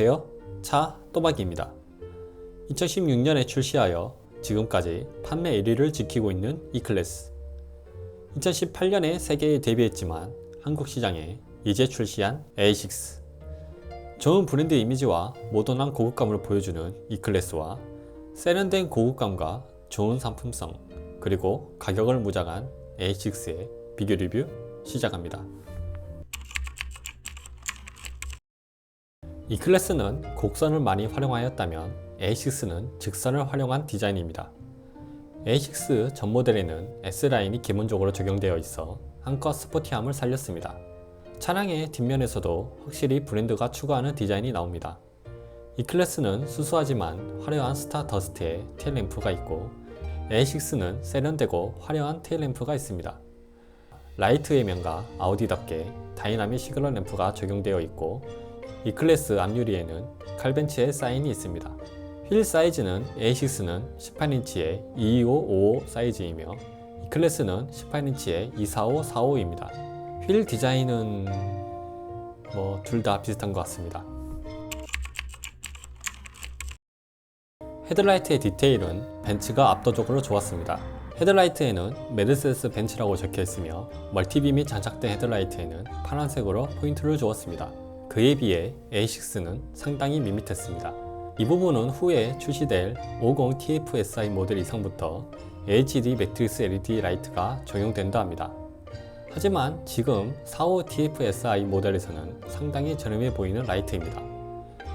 안녕하세요. 차 또박이입니다. 2016년에 출시하여 지금까지 판매 1위를 지키고 있는 E클래스. 2018년에 세계에 데뷔했지만 한국 시장에 이제 출시한 A6. 좋은 브랜드 이미지와 모던한 고급감을 보여주는 E클래스와 세련된 고급감과 좋은 상품성 그리고 가격을 무장한 A6의 비교 리뷰 시작합니다. 이 클래스는 곡선을 많이 활용하였다면 A6는 직선을 활용한 디자인입니다. A6 전 모델에는 S라인이 기본적으로 적용되어 있어 한껏 스포티함을 살렸습니다. 차량의 뒷면에서도 확실히 브랜드가 추구하는 디자인이 나옵니다. 이 클래스는 수수하지만 화려한 스타 더스트의 테일램프가 있고 A6는 세련되고 화려한 테일램프가 있습니다. 라이트의 면과 아우디답게 다이나믹 시그널 램프가 적용되어 있고 이 클래스 앞유리에는 칼벤츠의 사인이 있습니다. 휠 사이즈는 A6는 18인치의 22555 사이즈이며 이 클래스는 18인치의 24545입니다. 휠 디자인은 뭐 둘 다 비슷한 것 같습니다. 헤드라이트의 디테일은 벤츠가 압도적으로 좋았습니다. 헤드라이트에는 메르세데스 벤츠라고 적혀 있으며 멀티빔이 장착된 헤드라이트에는 파란색으로 포인트를 주었습니다. 그에 비해 A6는 상당히 밋밋했습니다. 이 부분은 후에 출시될 50 TFSI 모델 이상부터 HD 매트리스 LED 라이트가 적용된다 합니다. 하지만 지금 45 TFSI 모델에서는 상당히 저렴해 보이는 라이트입니다.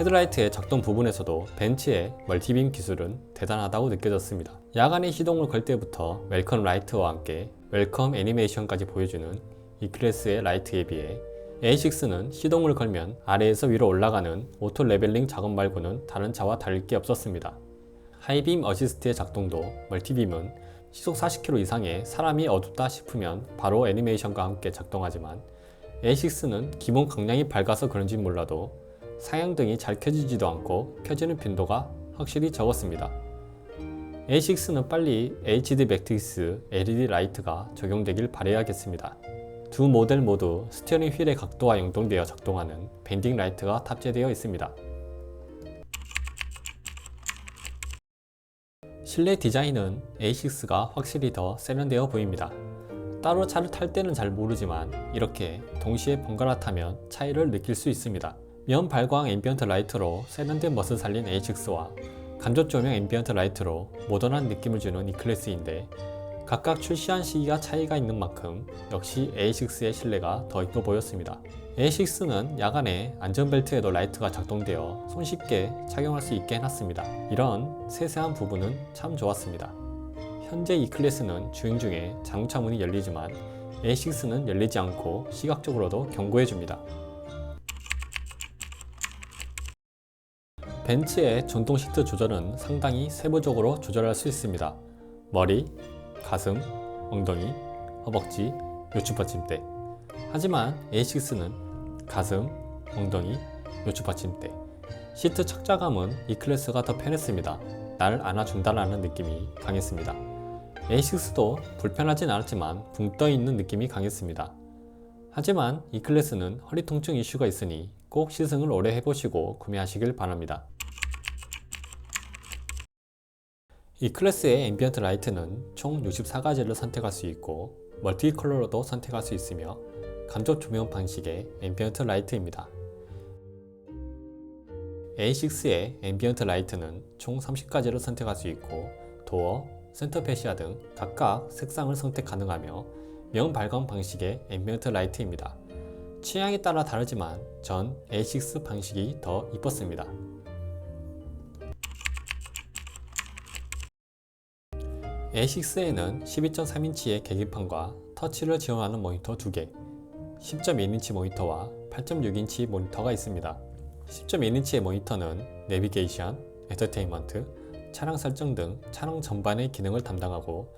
헤드라이트의 작동 부분에서도 벤츠의 멀티빔 기술은 대단하다고 느껴졌습니다. 야간에 시동을 걸 때부터 웰컴 라이트와 함께 웰컴 애니메이션까지 보여주는 이 클래스의 라이트에 비해 A6는 시동을 걸면 아래에서 위로 올라가는 오토 레벨링 작업 말고는 다른 차와 다를 게 없었습니다. 하이빔 어시스트의 작동도 멀티빔은 시속 40km 이상의 사람이 어둡다 싶으면 바로 애니메이션과 함께 작동하지만 A6는 기본 강량이 밝아서 그런지 몰라도 상향등이 잘 켜지지도 않고 켜지는 빈도가 확실히 적었습니다. A6는 빨리 HD 매트리스 LED 라이트가 적용되길 바라야겠습니다. 두 모델 모두 스티어링 휠의 각도와 연동되어 작동하는 밴딩 라이트가 탑재되어 있습니다. 실내 디자인은 A6가 확실히 더 세련되어 보입니다. 따로 차를 탈 때는 잘 모르지만 이렇게 동시에 번갈아 타면 차이를 느낄 수 있습니다. 면 발광 앰비언트 라이트로 세련된 멋을 살린 A6와 간접 조명 앰비언트 라이트로 모던한 느낌을 주는 이 클래스인데 각각 출시한 시기가 차이가 있는 만큼 역시 A6의 실내가 더 이뻐 보였습니다. A6는 야간에 안전벨트에도 라이트가 작동되어 손쉽게 착용할 수 있게 해놨습니다. 이런 세세한 부분은 참 좋았습니다. 현재 이 클래스는 주행 중에 자동차 문이 열리지만 A6는 열리지 않고 시각적으로도 경고해줍니다. 벤츠의 전동 시트 조절은 상당히 세부적으로 조절할 수 있습니다. 머리, 가슴, 엉덩이, 허벅지, 요추 받침대. 하지만 A6는 가슴, 엉덩이, 요추 받침대. 시트 착자감은 이 클래스가 더 편했습니다. 날 안아준다라는 느낌이 강했습니다. A6도 불편하진 않았지만 붕 떠 있는 느낌이 강했습니다. 하지만 이 클래스는 허리 통증 이슈가 있으니 꼭 시승을 오래 해보시고 구매하시길 바랍니다. 이 클래스의 앰비언트 라이트는 총 64가지를 선택할 수 있고 멀티 컬러로도 선택할 수 있으며 간접 조명 방식의 앰비언트 라이트입니다. A6의 앰비언트 라이트는 총 30가지를 선택할 수 있고 도어, 센터페시아 등 각각 색상을 선택 가능하며 명 발광 방식의 앰비언트 라이트입니다. 취향에 따라 다르지만 전 A6 방식이 더 이뻤습니다. A6에는 12.3인치의 계기판과 터치를 지원하는 모니터 2개, 10.1인치 모니터와 8.6인치 모니터가 있습니다. 10.1인치의 모니터는 내비게이션, 엔터테인먼트, 차량 설정 등 차량 전반의 기능을 담당하고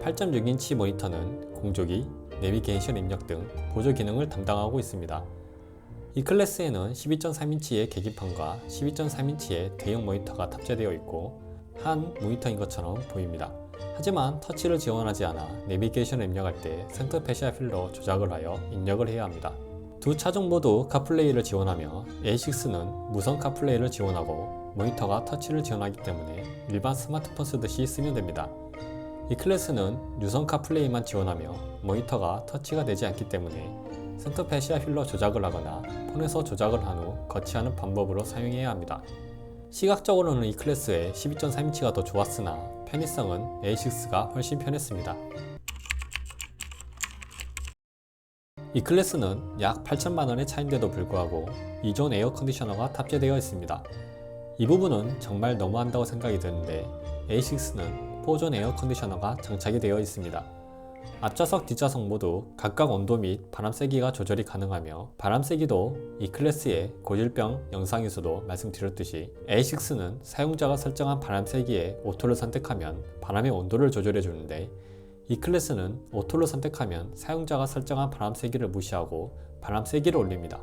8.6인치 모니터는 공조기, 내비게이션 입력 등 보조 기능을 담당하고 있습니다. 이 클래스에는 12.3인치의 계기판과 12.3인치의 대형 모니터가 탑재되어 있고 한 모니터인 것처럼 보입니다. 하지만 터치를 지원하지 않아 내비게이션을 입력할 때 센터 페시아 휠로 조작을 하여 입력을 해야 합니다. 두 차종 모두 카플레이를 지원하며 A6는 무선 카플레이를 지원하고 모니터가 터치를 지원하기 때문에 일반 스마트폰 쓰듯이 쓰면 됩니다. 이 클래스는 유선 카플레이만 지원하며 모니터가 터치가 되지 않기 때문에 센터패시아 휠러 조작을 하거나 폰에서 조작을 한 후 거치하는 방법으로 사용해야 합니다. 시각적으로는 이 클래스의 12.3인치가 더 좋았으나 편의성은 A6가 훨씬 편했습니다. 이 클래스는 약 8천만 원의 차인데도 불구하고 2존 에어 컨디셔너가 탑재되어 있습니다. 이 부분은 정말 너무한다고 생각이 드는데 A6는 4존 에어 컨디셔너가 장착이 되어 있습니다. 앞좌석, 뒷좌석 모두 각각 온도 및 바람 세기가 조절이 가능하며 바람 세기도 이 클래스의 고질병 영상에서도 말씀드렸듯이 A6는 사용자가 설정한 바람 세기에 오토를 선택하면 바람의 온도를 조절해 주는데 이 클래스는 오토를 선택하면 사용자가 설정한 바람 세기를 무시하고 바람 세기를 올립니다.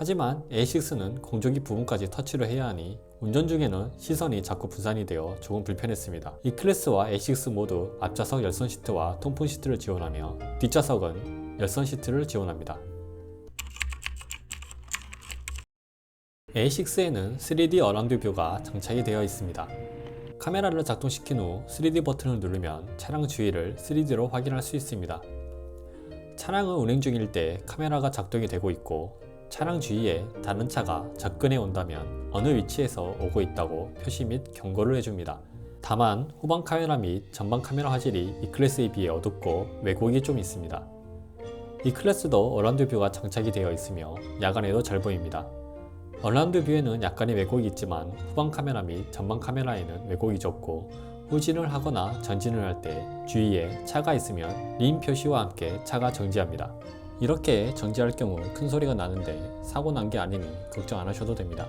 하지만 A6는 공조기 부분까지 터치를 해야 하니 운전 중에는 시선이 자꾸 분산이 되어 조금 불편했습니다. 이 클래스와 A6 모두 앞좌석 열선 시트와 통풍 시트를 지원하며 뒷좌석은 열선 시트를 지원합니다. A6에는 3D 어라운드 뷰가 장착이 되어 있습니다. 카메라를 작동시킨 후 3D 버튼을 누르면 차량 주위를 3D로 확인할 수 있습니다. 차량은 운행 중일 때 카메라가 작동이 되고 있고 차량 주위에 다른 차가 접근해 온다면 어느 위치에서 오고 있다고 표시 및 경고를 해줍니다. 다만 후방 카메라 및 전방 카메라 화질이 이 클래스에 비해 어둡고 왜곡이 좀 있습니다. 이 클래스도 어라운드 뷰가 장착이 되어 있으며 야간에도 잘 보입니다. 어라운드 뷰에는 약간의 왜곡이 있지만 후방 카메라 및 전방 카메라에는 왜곡이 적고 후진을 하거나 전진을 할 때 주위에 차가 있으면 림 표시와 함께 차가 정지합니다. 이렇게 정지할 경우 큰 소리가 나는데 사고 난 게 아니니 걱정 안 하셔도 됩니다.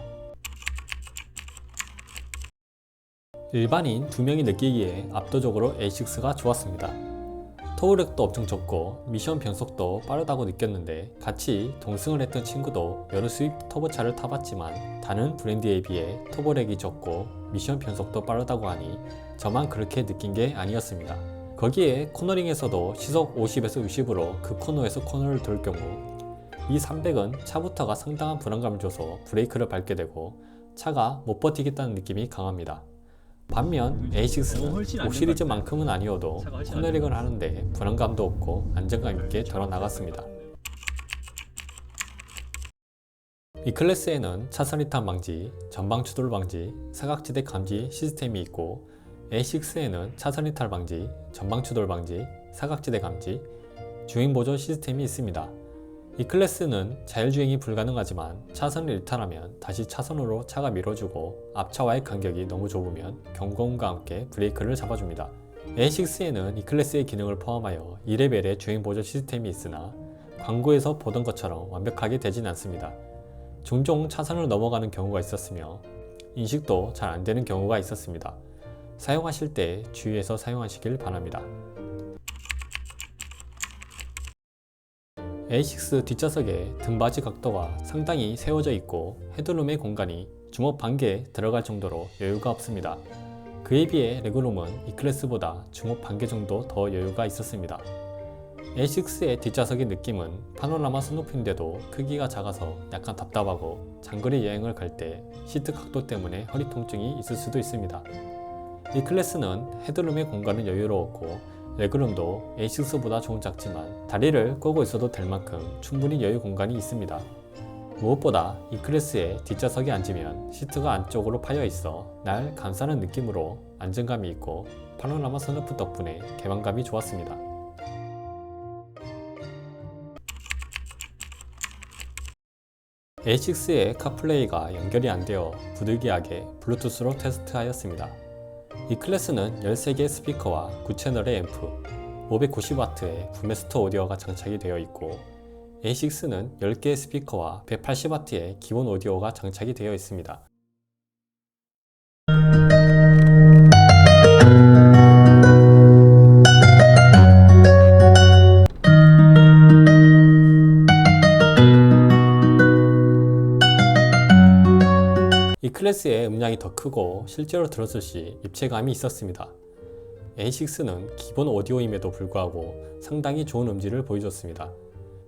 일반인 두 명이 느끼기에 압도적으로 A6가 좋았습니다. 토우력도 엄청 적고 미션 변속도 빠르다고 느꼈는데 같이 동승을 했던 친구도 여러 수입 터보차를 타봤지만 다른 브랜드에 비해 터보력이 적고 미션 변속도 빠르다고 하니 저만 그렇게 느낀 게 아니었습니다. 거기에 코너링에서도 시속 50에서 60으로 그 코너에서 코너를 돌 경우 이 300은 차부터가 상당한 불안감을 줘서 브레이크를 밟게 되고 차가 못 버티겠다는 느낌이 강합니다. 반면 A6는 5 시리즈만큼은 아니어도 코너링을 하는데 불안감도 없고 안정감 있게 돌아 나갔습니다. 이 클래스에는 차선 이탈 방지, 전방 추돌 방지, 사각지대 감지 시스템이 있고 A6에는 차선 이탈 방지, 전방 추돌 방지, 사각지대 감지, 주행 보조 시스템이 있습니다. 이 클래스는 자율주행이 불가능하지만 차선을 이탈하면 다시 차선으로 차가 밀어주고 앞차와의 간격이 너무 좁으면 경고음과 함께 브레이크를 잡아줍니다. A6에는 이 클래스의 기능을 포함하여 2레벨의 주행 보조 시스템이 있으나 광고에서 보던 것처럼 완벽하게 되진 않습니다. 종종 차선을 넘어가는 경우가 있었으며 인식도 잘 안 되는 경우가 있었습니다. 사용하실 때 주의해서 사용하시길 바랍니다. A6 뒷좌석의 등받이 각도가 상당히 세워져 있고 헤드룸의 공간이 주먹 반개 들어갈 정도로 여유가 없습니다. 그에 비해 레그룸은 이 클래스보다 주먹 반개 정도 더 여유가 있었습니다. A6의 뒷좌석의 느낌은 파노라마 스누프인데도 크기가 작아서 약간 답답하고 장거리 여행을 갈 때 시트 각도 때문에 허리 통증이 있을 수도 있습니다. 이 클래스는 헤드룸의 공간은 여유로웠고 레그룸도 A6보다 조금 작지만 다리를 꼬고 있어도 될 만큼 충분히 여유 공간이 있습니다. 무엇보다 이 클래스에 뒷좌석에 앉으면 시트가 안쪽으로 파여 있어 날 감싸는 느낌으로 안정감이 있고 파노라마 선루프 덕분에 개방감이 좋았습니다. A6의 카플레이가 연결이 안 되어 부득이하게 블루투스로 테스트하였습니다. 이 클래스는 13개의 스피커와 9채널의 앰프, 590W의 구메스터 오디오가 장착이 되어 있고 A6는 10개의 스피커와 180W의 기본 오디오가 장착이 되어 있습니다. 이 클래스의 음량이 더 크고 실제로 들었을 시 입체감이 있었습니다. A6는 기본 오디오임에도 불구하고 상당히 좋은 음질을 보여줬습니다.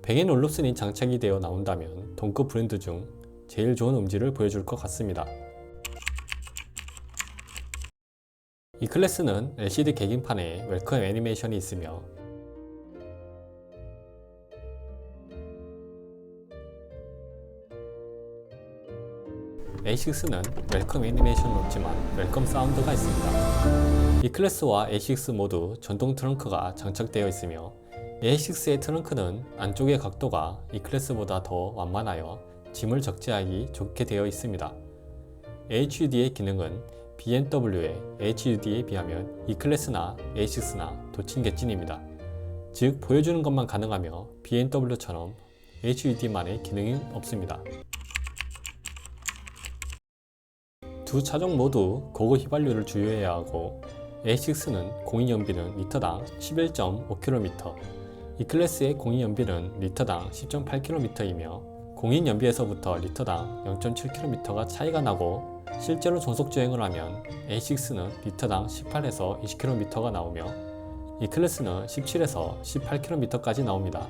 백엔 올롭슨이 장착이 되어 나온다면 동급 브랜드 중 제일 좋은 음질을 보여줄 것 같습니다. 이 클래스는 LCD 계기판에 웰컴 애니메이션이 있으며 A6는 웰컴 애니메이션은 없지만 웰컴 사운드가 있습니다. 이 클래스와 A6 모두 전동 트렁크가 장착되어 있으며 A6의 트렁크는 안쪽의 각도가 이 클래스보다 더 완만하여 짐을 적재하기 좋게 되어 있습니다. HUD의 기능은 BMW의 HUD에 비하면 E 클래스나 A6나 도친개찐입니다. 즉 보여주는 것만 가능하며 BMW처럼 HUD만의 기능이 없습니다. 두 차종 모두 고급 휘발유를 주유해야 하고 A6는 공인연비는 리터당 11.5km, 이 클래스의 공인연비는 리터당 10.8km이며 공인연비에서부터 리터당 0.7km가 차이가 나고 실제로 전속 주행을 하면 A6는 리터당 18에서 20km가 나오며 이 클래스는 17에서 18km까지 나옵니다.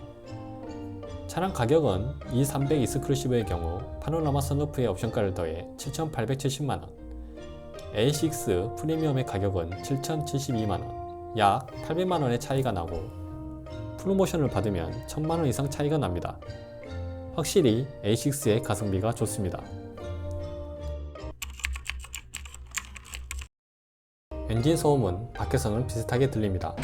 차량 가격은 E300 이스크루시브의 경우 파노라마 선루프의 옵션가를 더해 7,870만원 A6 프리미엄의 가격은 7,072만원 약 800만원의 차이가 나고 프로모션을 받으면 1000만원 이상 차이가 납니다. 확실히 A6의 가성비가 좋습니다. 엔진 소음은 밖에서는 비슷하게 들립니다.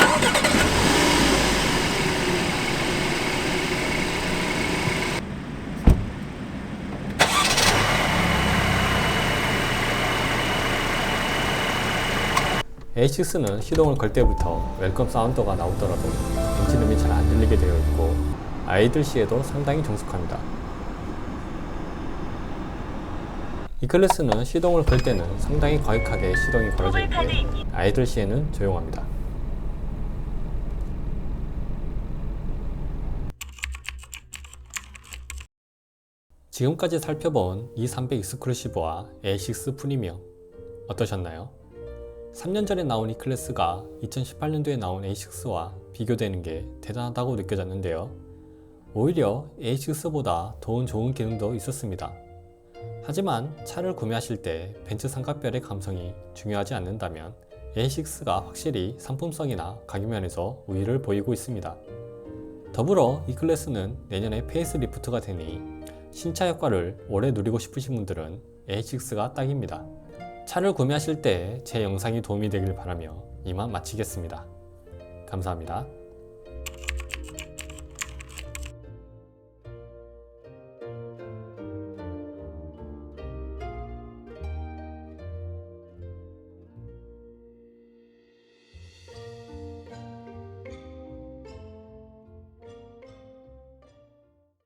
A6는 시동을 걸 때부터 웰컴 사운드가 나오더라도 엔진음이 잘 안 들리게 되어 있고 아이들 시에도 상당히 정숙합니다. 이 클래스는 시동을 걸 때는 상당히 과격하게 시동이 걸어져 있고 아이들 시에는 조용합니다. 지금까지 살펴본 E300 익스클루시브와 A6 프리미엄 어떠셨나요? 3년 전에 나온 이 클래스가 2018년도에 나온 A6와 비교되는 게 대단하다고 느껴졌는데요. 오히려 A6보다 더 좋은 기능도 있었습니다. 하지만 차를 구매하실 때 벤츠 삼각별의 감성이 중요하지 않는다면 A6가 확실히 상품성이나 가격 면에서 우위를 보이고 있습니다. 더불어 이 클래스는 내년에 페이스리프트가 되니 신차 효과를 오래 누리고 싶으신 분들은 A6가 딱입니다. 차를 구매하실 때 제 영상이 도움이 되길 바라며 이만 마치겠습니다. 감사합니다.